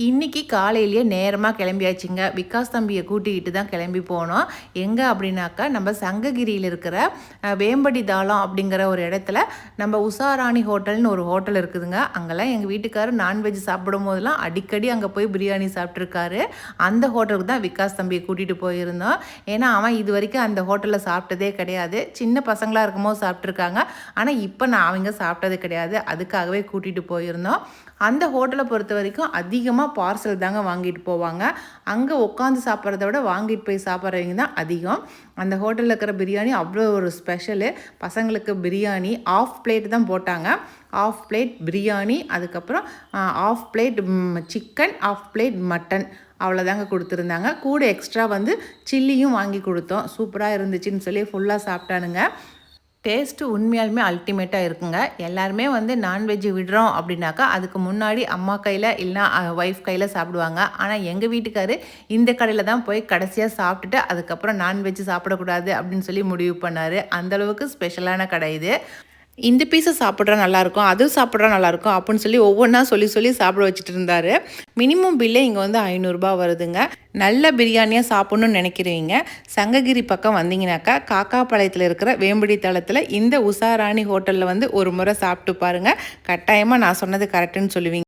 இன்னைக்கு காலையிலேயே நேரமாக கிளம்பியாச்சுங்க. விகாஸ் தம்பியை கூட்டிக்கிட்டு தான் கிளம்பி போனோம். எங்கே அப்படின்னாக்கா நம்ம சங்ககிரியில் இருக்கிற வேம்படி தாளம் அப்படிங்கிற ஒரு இடத்துல நம்ம உஷாராணி ஹோட்டல்னு ஒரு ஹோட்டல் இருக்குதுங்க. அங்கெல்லாம் எங்கள் வீட்டுக்காரர் நான்வெஜ் சாப்பிடும் போதெல்லாம் அடிக்கடி அங்கே போய் பிரியாணி சாப்பிட்ருக்காரு அந்த ஹோட்டலுக்கு தான் விகாஸ் தம்பியை கூட்டிகிட்டு போயிருந்தோம். ஏன்னா அவன் இது வரைக்கும் அந்த ஹோட்டலில் சாப்பிட்டதே கிடையாது. சின்ன பசங்களாக இருக்கும்போது சாப்பிட்ருக்காங்க ஆனால் இப்போ நான் அவங்க சாப்பிட்டது கிடையாது. அதுக்காகவே கூட்டிகிட்டு போயிருந்தோம். அந்த ஹோட்டலை பொறுத்த வரைக்கும் அதிகமாக பார்சல் தாங்க வாங்கிட்டு போவாங்க. அங்கே உட்காந்து சாப்பிட்றத விட வாங்கிட்டு போய் சாப்பிட்றவங்க தான் அதிகம். அந்த ஹோட்டலில் இருக்கிற பிரியாணி அவ்வளோ ஒரு ஸ்பெஷலு. பசங்களுக்கு பிரியாணி ஆஃப் பிளேட் தான் போட்டாங்க. ஆஃப் பிளேட் பிரியாணி அதுக்கப்புறம் half plate chicken half plate mutton அவ்வளோதாங்க கொடுத்துருந்தாங்க. கூட எக்ஸ்ட்ரா வந்து சில்லியும் வாங்கி கொடுத்தோம். சூப்பராக இருந்துச்சுன்னு சொல்லி ஃபுல்லாக சாப்பிட்டானுங்க. டேஸ்ட்டு உண்மையாலுமே அல்டிமேட்டாக இருக்குங்க. எல்லாருமே வந்து நான்வெஜ் விடுறோம் அப்படின்னாக்கா அதுக்கு முன்னாடி அம்மா கையில் இல்லைனா ஒய்ஃப் கையில் சாப்பிடுவாங்க. ஆனால் எங்கள் வீட்டுக்காரு இந்த கடையில் தான் போய் கடைசியாக சாப்பிட்டுட்டு அதுக்கப்புறம் நான்வெஜ் சாப்பிடக்கூடாது அப்படின்னு சொல்லி முடிவு பண்ணார். அந்தளவுக்கு ஸ்பெஷலான கடை இது. இந்த பீஸை சாப்பிட்றா நல்லாயிருக்கும் அது சாப்பிட்றா நல்லாயிருக்கும் அப்படின்னு சொல்லி ஒவ்வொன்றா சொல்லி சொல்லி சாப்பிட வச்சுட்டு இருந்தார். மினிமம் பில்லே இங்கே வந்து ஐநூறுரூபா வருதுங்க. நல்ல பிரியாணியாக சாப்பிட்ணுன்னு நினைக்கிறவங்க சங்ககிரி பக்கம் வந்தீங்கனாக்கா காக்காப்பாளையத்தில் இருக்கிற வேம்படி தளத்தில் இந்த உஷாராணி ஹோட்டலில் வந்து ஒரு முறை சாப்பிட்டு பாருங்கள் கட்டாயமாக நான் சொன்னது கரெக்டுன்னு சொல்லுவீங்க.